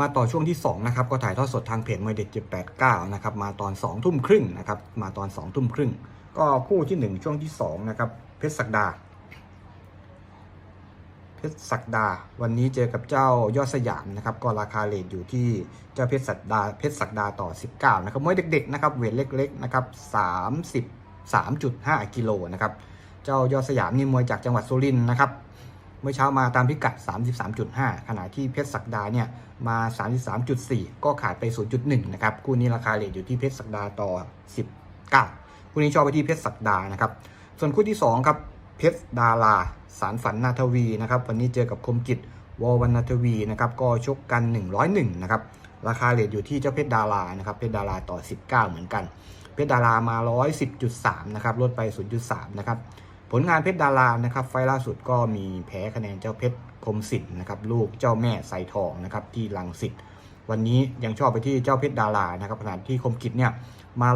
มาต่อช่วงที่ 2 นะครับ ก็ถ่ายทอดสดทางเพจมวยเด็ด789นะครับ มาตอน2ทุ่มครึ่งนะครับ มาตอน2ทุ่มครึ่ง ก็คู่ที่ 1 ช่วงที่2นะครับ เพชรศักดา เพชรศักดา วันนี้เจอกับเจ้ายอดสยามนะครับ ก็ราคาเลทอยู่ที่เจ้าเพชรศักดา เพชรศักดาต่อ 19 นะครับมวยเด็กๆนะครับ เวทเล็กๆนะครับ33.5 กิโลนะครับ เจ้ายอดสยามนี่มวยจากจังหวัดสุรินทร์นะครับ เมื่อเช้ามาตามพิกัด 33.5 ขณะที่เพชรศักดาเนี่ยมา 33.4 ก็ขาดไป 0.1 นะครับ คู่นี้ราคาเลทอยู่ที่เพชรศักดาต่อ 19 คู่นี้ชอบไปที่เพชรศักดานะครับ ส่วนคู่ที่ 2 ครับ เพชรดารา สารฝันนาทวีนะครับ วันนี้เจอกับคมกิจวอวันนาทวีนะครับ ก็ชกกัน 101 นะครับ ราคาเลทอยู่ที่เจ้าเพชรดารานะครับ เพชรดาราต่อ 19 เหมือนกัน เพชรดารามา 110.3 นะครับ ลดไป 0.3 นะครับ ผลงานเพชรดารานะครับไฟล์ล่าสุดก็มีแพ้คะแนนเจ้าเพชรคมสิทธิ์นะครับลูกเจ้าแม่ไซทองนะครับที่ลังสิตวันนี้ยังชอบไปที่เจ้าเพชรดารานะครับขณะที่คมกิจเนี่ยมา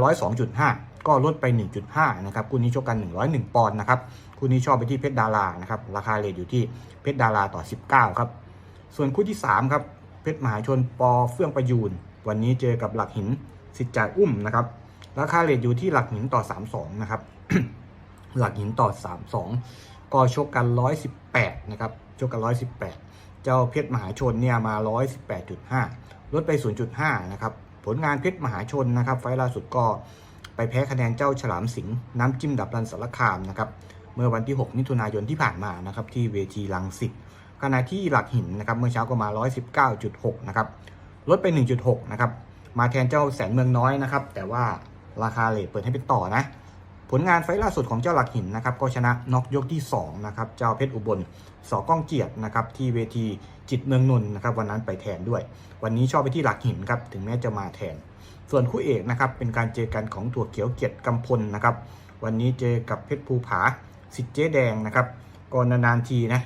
102.5 ก็ลดไป 1.5 นะครับคู่นี้ชกกัน 101 ปอนด์นะครับคู่นี้ชอบไปที่เพชรดารานะครับราคาเลทอยู่ที่เพชรดาราต่อ 19 ครับส่วนคู่ที่ 3 ครับ เพชรมหาชนปอเฟื่องประยูน วันนี้เจอกับหลักหินสิทธิ์จ่ายอุ้มนะครับราคาเลทอยู่ที่หลักหินต่อ 32 นะครับ หลักหินต่อ 3-2 ก็ชกกัน 118 นะครับ ชกกัน 118 เจ้าเพชรมหาชนเนี่ยมา 118.5 ลดไป 0.5 นะครับ ผลงานเพชรมหาชนนะครับ ไฟล่าสุดก็ไปแพ้คะแนนเจ้าฉลามสิงห์น้ำจิ้มดับรันสารคามนะครับ เมื่อวันที่ 6 มิถุนายนที่ผ่านมานะครับที่เวทีลังสิตขณะที่หลักหินนะครับเมื่อเช้าก็มา 119.6 นะครับ ลดไป 1.6 นะครับ มาแทนเจ้าแสนเมืองน้อยนะครับ แต่ว่าราคาเลทเปิดให้เป็นต่อนะ ผลงานไฟล่าสุดของเจ้าหลักหินนะครับก็ชนะน็อกยกที่2นะครับเจ้าเพชรอุบลสอก้องเกียรตินะครับที่เวทีจิตเมืองนนท์นะครับวันนั้นไปแทนด้วย วันนี้ชอบไปที่หลักหินครับถึงแม้จะมาแทน ส่วนคู่เอกนะครับเป็นการเจอกันของถั่วเขียวเกียรติกำพลนะครับวันนี้เจอกับเพชรภูผาสิทธิ์เจ๊แดงนะครับก่อนนานๆทีนะ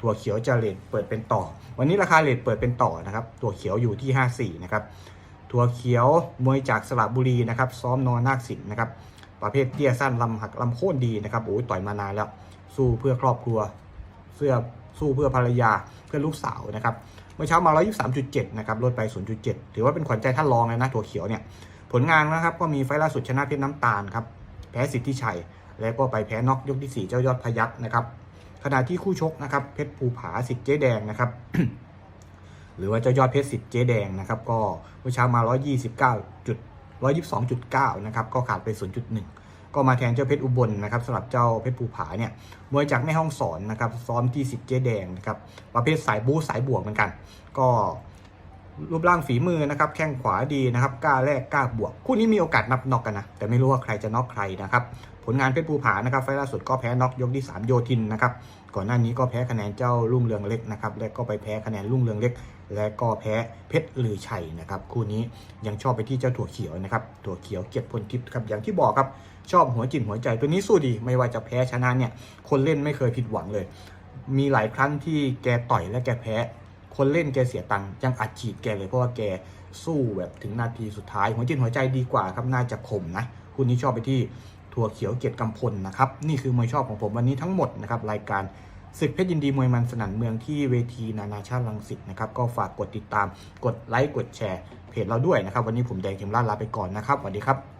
ถั่วเขียวจะเลทเปิดเป็นต่อ วันนี้ราคาเลทเปิดเป็นต่อนะครับถั่วเขียวอยู่ที่ 54นะครับถั่วเขียวมวยจากสระบุรีนะครับซ้อมนอนนาคสินนะครับ ประเภทเตี้ยสั้นลำหักลำโค่นดีนะครับโอ้ยต่อยมานานแล้ว สู้เพื่อครอบครัว เสื้อสู้เพื่อภรรยาเพื่อลูกสาวนะครับเมื่อเช้ามา 123.7 นะครับลดไป 0.7 ถือว่าเป็นขวัญใจท่านรองเลยนะถั่วเขียวเนี่ยผลงานนะครับก็มีไฟล่าสุดชนะเพชรน้ำตาลครับแพ้สิทธิชัย แล้วก็ไปแพ้น็อกยกที่ 4 เจ้ายอดพยัคนะครับขณะที่คู่ชกนะครับเพชรภูผาสิทธิ์เจ๊แดงนะครับหรือว่าเจ้ายอดเพชรสิทธิ์เจ๊แดงนะครับก็เมื่อเช้ามา 129. 122.9 นะครับ ก็ขาดไป 0.1 ก็มาแทนเจ้าเพชรอุบลนะครับสำหรับเจ้าเพชรภูผาเนี่ยมวยจากแม่ห้องสอนนะครับซ้อมที่สิทธิ์เจ๊แดงนะครับประเภทสายบู๊สายบวกเหมือนกัน ก็รูปร่างฝีมือนะครับ แข้งขวาดีนะครับกล้าแรกกล้าบวก คู่นี้มีโอกาสนับน็อกกันนะ แต่ไม่รู้ว่าใครจะน็อกใครนะครับ ลงานเพชรภูผานะครับไฟล่าสุดก็แพ้น็อกยกที่ 3 โยทินนะครับก่อนหน้านี้ก็แพ้คะแนนเจ้ารุ่งเรืองเล็กนะครับและก็ไปแพ้คะแนนรุ่งเรืองเล็ก และก็แพ้เพชรลือชัยนะครับคู่นี้ยังชอบไปที่เจ้าถั่วเขียวนะครับถั่วเขียวเกียรติพลทิพย์ครับอย่างที่บอกครับชอบหัวจิตหัวใจตัวนี้สู้ดี ไม่ว่าจะแพ้ชนะเนี่ยคนเล่นไม่เคยผิดหวังเลย มีหลายครั้งที่แกต่อยและแกแพ้ คนเล่นแกเสียตังค์ยังอัดฉีดแกเลยเพราะว่าแกสู้แบบถึงนาทีสุดท้ายหัวจิตหัวใจดีกว่าครับน่าจะคมนะคู่นี้ชอบไปที่ ถั่วเขียวเกียรติกำพลนะครับ นี่คือมวยชอบของผมวันนี้ทั้งหมดนะครับรายการศึกเพชรยินดีมวยมันสนั่นเมืองที่เวทีนานาชาติลังสิตนะครับ ก็ฝากกดติดตาม กดไลค์ กดแชร์เพจเราด้วยนะครับ วันนี้ผมแดงเข็มลาดลาไปก่อนนะครับสวัสดีครับ